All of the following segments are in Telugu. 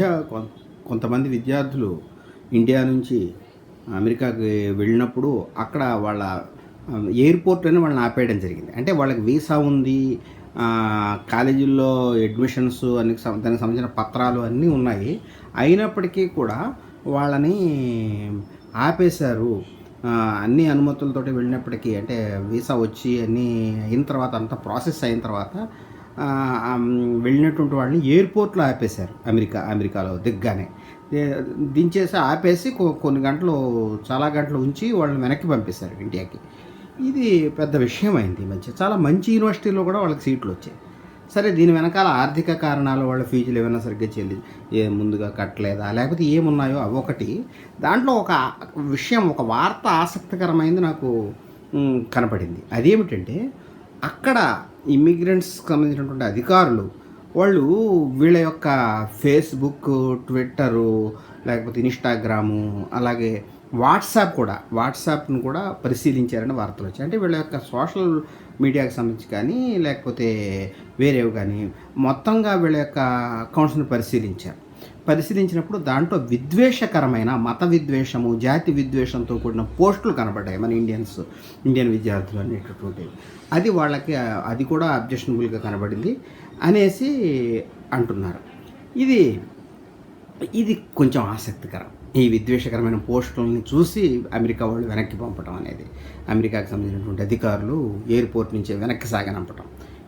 మధ్య కొంతమంది విద్యార్థులు ఇండియా నుంచి అమెరికాకి వెళ్ళినప్పుడు అక్కడ వాళ్ళ ఎయిర్పోర్ట్లోనే వాళ్ళని ఆపేయడం జరిగింది. అంటే వాళ్ళకి వీసా ఉంది కాలేజీల్లో అడ్మిషన్స్ అన్ని దానికి సంబంధించిన పత్రాలు అన్నీ ఉన్నాయి. అయినప్పటికీ కూడా వాళ్ళని ఆపేశారు. అన్ని అనుమతులతోటి వెళ్ళినప్పటికీ అంటే వీసా వచ్చి అన్నీ అయిన తర్వాత అంతా ప్రాసెస్ అయిన తర్వాత వెళ్ళినటువంటి వాళ్ళని ఎయిర్పోర్ట్లో ఆపేశారు అమెరికా అమెరికాలో దిగ్గానే. దించేసి ఆపేసి కొన్ని గంటలు చాలా గంటలు ఉంచి వాళ్ళని వెనక్కి పంపేశారు ఇండియాకి. ఇది పెద్ద విషయం అయింది మంచి చాలా మంచి యూనివర్సిటీలో కూడా వాళ్ళకి సీట్లు వచ్చాయి. సరే దీని వెనకాల ఆర్థిక కారణాలు వాళ్ళ ఫీజులు ఏమైనా సరిగ్గా చెల్లి ఏ ముందుగా కట్టలేదా? లేకపోతే ఏమున్నాయో అవి ఒకటి దాంట్లో ఒక విషయం ఒక వార్త ఆసక్తికరమైంది నాకు కనపడింది. అదేమిటంటే అక్కడ ఇమ్మిగ్రెంట్స్కి సంబంధించినటువంటి అధికారులు వాళ్ళు వీళ్ళ యొక్క ఫేస్బుక్ ట్విట్టరు లేకపోతే ఇన్స్టాగ్రాము అలాగే వాట్సాప్ కూడా వాట్సాప్ను కూడా పరిశీలించారని వార్తలు వచ్చాయి. అంటే వీళ్ళ యొక్క సోషల్ మీడియాకి సంబంధించి కానీ లేకపోతే వేరేవి కానీ మొత్తంగా వీళ్ళ యొక్క అకౌంట్స్ని పరిశీలించారు. పరిశీలించినప్పుడు దాంట్లో విద్వేషకరమైన మత విద్వేషము జాతి విద్వేషంతో కూడిన పోస్టులు కనబడ్డాయి మన ఇండియన్స్ ఇండియన్ విద్యార్థులు అనేటటువంటివి. అది వాళ్ళకి అది కూడా అబ్జెక్షనబుల్గా కనబడింది అనేసి అంటున్నారు. ఇది ఇది కొంచెం ఆసక్తికరం. ఈ విద్వేషకరమైన పోస్టులని చూసి అమెరికా వాళ్ళు వెనక్కి పంపడం అనేది. అమెరికాకి సంబంధించినటువంటి అధికారులు ఎయిర్పోర్ట్ నుంచి వెనక్కి సాగనంపటం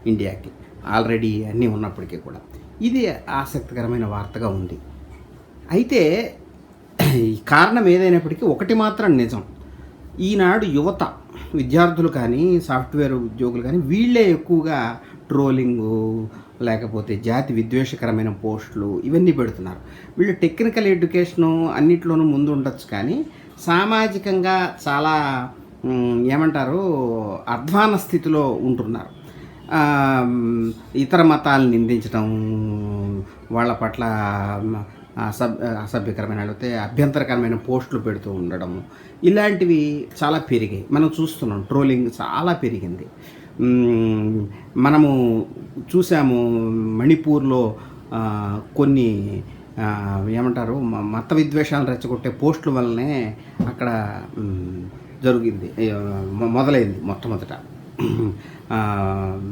ఇండియాకి. ఆల్రెడీ అన్నీ ఉన్నప్పటికీ కూడా. ఇది ఆసక్తికరమైన వార్తగా ఉంది. అయితే ఈ కారణం ఏదైనప్పటికీ ఒకటి మాత్రం నిజం. ఈనాడు యువత విద్యార్థులు కానీ సాఫ్ట్వేర్ ఉద్యోగులు కానీ వీళ్ళే ఎక్కువగా ట్రోలింగు లేకపోతే జాతి విద్వేషకరమైన పోస్టులు ఇవన్నీ పెడుతున్నారు. వీళ్ళు టెక్నికల్ ఎడ్యుకేషను అన్నిట్లోనూ ముందు ఉండొచ్చు కానీ సామాజికంగా చాలా ఏమంటారు అధ్వాన స్థితిలో ఉంటున్నారు. ఇతర మతాలను నిందించడం వాళ్ళ పట్ల అసభ్ అసభ్యకరమైన లేకపోతే అభ్యంతరకరమైన పోస్టులు పెడుతూ ఉండడం ఇలాంటివి చాలా పెరిగాయి. మనం చూస్తున్నాం ట్రోలింగ్ చాలా పెరిగింది. మనము చూసాము మణిపూర్లో కొన్ని ఏమంటారు మత విద్వేషాలు రెచ్చగొట్టే పోస్టుల వల్లనే అక్కడ జరిగింది మొదలైంది మొట్టమొదట.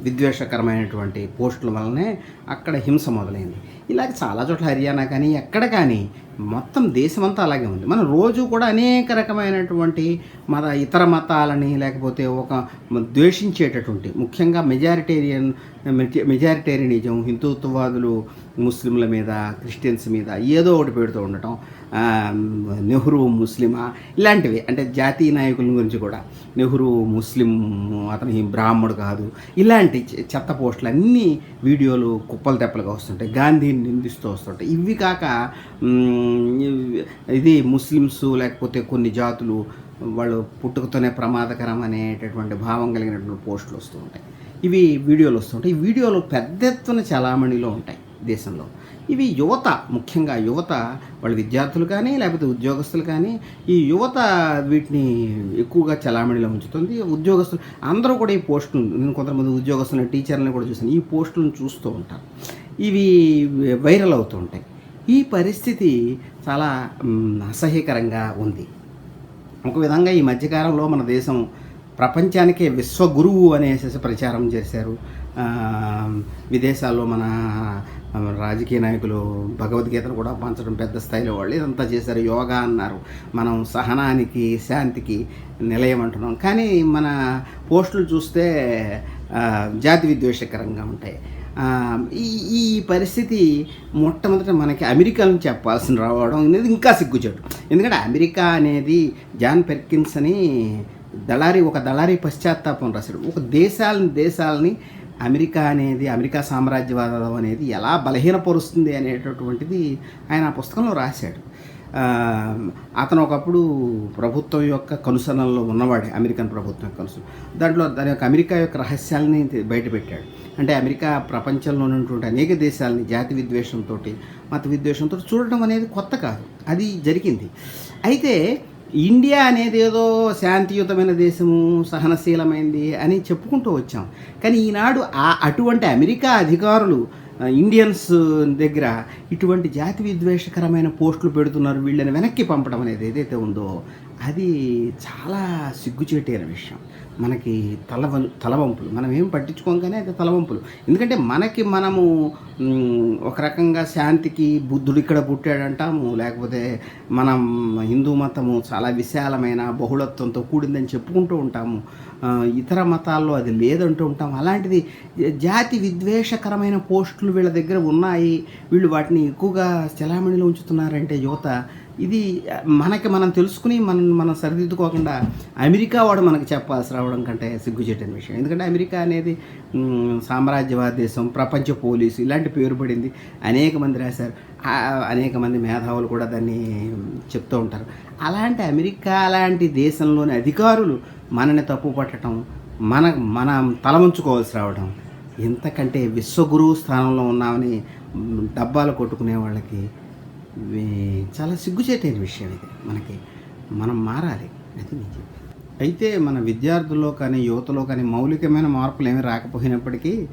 విద్వేషకరమైనటువంటి పోస్టుల వల్లనే అక్కడ హింస మొదలైంది. ఇలాగ చాలా చోట్ల హర్యానా కానీ ఎక్కడ కానీ మొత్తం దేశమంతా అలాగే ఉంది. మనం రోజు కూడా అనేక రకమైనటువంటి మత ఇతర మతాలని లేకపోతే ఒక ద్వేషించేటటువంటి ముఖ్యంగా మెజారిటేరియన్ మెజారిటేరియనిజం హిందుత్వవాదులు ముస్లింల మీద క్రిస్టియన్స్ మీద ఏదో ఒకటి పెడుతూ ఉండటం నెహ్రూ ముస్లిమా ఇలాంటివి. అంటే జాతీయ నాయకుల గురించి కూడా నెహ్రూ ముస్లిం అతని బ్రాహ్మడు కాదు. ఇలాంటి చెత్త పోస్టులు అన్నీ వీడియోలు కుప్పలు తెప్పలుగా వస్తుంటాయి. గాంధీని నిందిస్తూ వస్తుంటాయి. ఇవి కాక ఇది ముస్లిమ్స్ లేకపోతే కొన్ని జాతులు వాళ్ళు పుట్టుకతోనే ప్రమాదకరం అనేటటువంటి భావం కలిగినటువంటి పోస్టులు వస్తూ ఉంటాయి. ఇవి వీడియోలు వస్తుంటాయి ఈ వీడియోలు పెద్ద ఎత్తున చలామణిలో ఉంటాయి దేశంలో. ఇవి యువత ముఖ్యంగా యువత వాళ్ళ విద్యార్థులు కానీ లేకపోతే ఉద్యోగస్తులు కానీ ఈ యువత వీటిని ఎక్కువగా చలామణిలో ఉంచుతుంది. ఉద్యోగస్తులు అందరూ కూడా ఈ పోస్టులు నేను కొంతమంది ఉద్యోగస్తులను టీచర్లను కూడా చూసాను ఈ పోస్టులను చూస్తూ ఉంటాను ఇవి వైరల్ అవుతూ ఉంటాయి. ఈ పరిస్థితి చాలా అసహ్యకరంగా ఉంది. ఒక విధంగా ఈ మధ్యకాలంలో మన దేశం ప్రపంచానికే విశ్వగురువు అనేసి ప్రచారం చేశారు. విదేశాల్లో మన రాజకీయ నాయకులు భగవద్గీతను కూడా పంచడం పెద్ద స్థాయిలో వాళ్ళు ఇదంతా చేశారు. యోగా అన్నారు. మనం సహనానికి శాంతికి నిలయం అంటున్నాం. కానీ మన పోస్టులు చూస్తే జాతి విద్వేషకరంగా ఉంటాయి. ఈ ఈ పరిస్థితి మొట్టమొదట మనకి అమెరికా నుంచి చెప్పాల్సిన రావడం అనేది ఇంకా సిగ్గుచేటు. ఎందుకంటే అమెరికా అనేది జాన్ పెర్కిన్స్ అని దళారీ ఒక దళారీ పశ్చాత్తాపం రాశాడు. ఒక దేశాలని దేశాలని అమెరికా అనేది అమెరికా సామ్రాజ్యవాదం అనేది ఎలా బలహీనపరుస్తుంది అనేటటువంటిది ఆయన ఆ పుస్తకంలో రాశాడు. అతను ఒకప్పుడు ప్రభుత్వం యొక్క కనుసనల్లో ఉన్నవాడే అమెరికన్ ప్రభుత్వం యొక్క కనుసన దాంట్లో దాని యొక్క అమెరికా యొక్క రహస్యాలని బయటపెట్టాడు. అంటే అమెరికా ప్రపంచంలో ఉన్నటువంటి అనేక దేశాలని జాతి విద్వేషంతో మత విద్వేషంతో చూడటం అనేది కొత్త కాదు. అది జరిగింది. అయితే ఇండియా అనేది ఏదో శాంతియుతమైన దేశము సహనశీలమైంది అని చెప్పుకుంటూ వచ్చాం. కానీ ఈనాడు ఆ అటువంటి అమెరికా అధికారులు ఇండియన్స్ దగ్గర ఇటువంటి జాతి విద్వేషకరమైన పోస్టులు పెడుతున్నారు వీళ్ళని వెనక్కి పంపడం అనేది ఏదైతే ఉందో అది చాలా సిగ్గుచేటైన విషయం. మనకి తల తలవంపులు మనం ఏం పట్టించుకోం కానీ అది తలవంపులు ఎందుకంటే మనకి మనము ఒక రకంగా శాంతికి బుద్ధుడు ఇక్కడ పుట్టాడంటాము. లేకపోతే మనం హిందూ మతము చాలా విశాలమైన బహుళత్వంతో కూడిందని చెప్పుకుంటూ ఉంటాము. ఇతర మతాల్లో అది లేదంటూ ఉంటాం అలాంటిది జాతి విద్వేషకరమైన పోస్టులు వీళ్ళ దగ్గర ఉన్నాయి. వీళ్ళు వాటిని ఎక్కువగా చలామణిలో ఉంచుతున్నారంటే యువత ఇది మనకి మనం తెలుసుకుని మనం మనం సరిదిద్దుకోకుండా అమెరికా వాడు మనకు చెప్పాల్సి రావడం కంటే సిగ్గుచేటని విషయం. ఎందుకంటే అమెరికా అనేది సామ్రాజ్యవాద దేశం ప్రపంచ పోలీసు ఇలాంటి పేరు పడింది. అనేక మంది రాశారు. అనేక మంది మేధావులు కూడా దాన్ని చెప్తూ ఉంటారు. అలాంటి అమెరికా లాంటి దేశంలోని అధికారులు మనని తప్పు పట్టడం మన మనం తలవంచుకోవాల్సి రావడం ఎంతకంటే విశ్వగురువు స్థానంలో ఉన్నామని డబ్బాలు కొట్టుకునే వాళ్ళకి చాలా సిగ్గుచేటైన విషయం ఇది. మనకి మనం మారాలి అది నిజం. అయితే మన విద్యార్థుల్లో కానీ యువతలో కానీ మౌలికమైన మార్పులు ఏమీ రాకపోయినప్పటికీ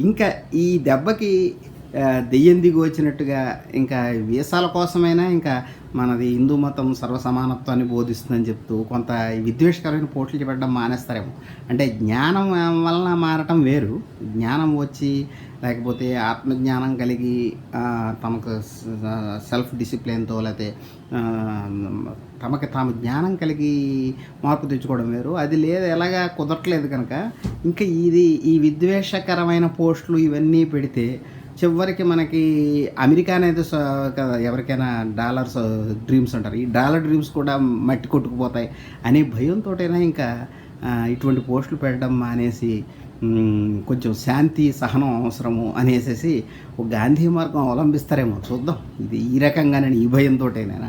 ఇంకా ఈ దెబ్బకి దెయ్యం దిగి వచ్చినట్టుగా ఇంకా వీసాల కోసమైనా ఇంకా మనది హిందూ మతం సర్వసమానత్వాన్ని బోధిస్తుందని చెప్తూ కొంత విద్వేషకరమైన పోట్లు చెప్పడం మానేస్తారేమో. అంటే జ్ఞానం వలన మారటం వేరు. జ్ఞానం వచ్చి లేకపోతే ఆత్మజ్ఞానం కలిగి తమకు సెల్ఫ్ డిసిప్లిన్తో లేకపోతే తమకు తమకి తాము జ్ఞానం కలిగి మార్పు తెచ్చుకోవడం వేరు. అది లేదు ఎలాగా కుదరట్లేదు కనుక. ఇంకా ఇది ఈ విద్వేషకరమైన పోస్టులు ఇవన్నీ పెడితే చివరికి మనకి అమెరికా అనేది స- కదా ఎవరికైనా డాలర్స్ డ్రీమ్స్ అంటారు ఈ డాలర్ డ్రీమ్స్ కూడా మట్టి కొట్టుకుపోతాయి అనే భయంతోటైనా ఇంకా ఇటువంటి పోస్టులు పెట్టడం మానేసి కొంచెం శాంతి సహనం అవసరము అనేసి ఒక గాంధీ మార్గం అవలంబిస్తారేమో చూద్దాం. ఇది ఈ రకంగానే ఈ భయంతోటేనైనా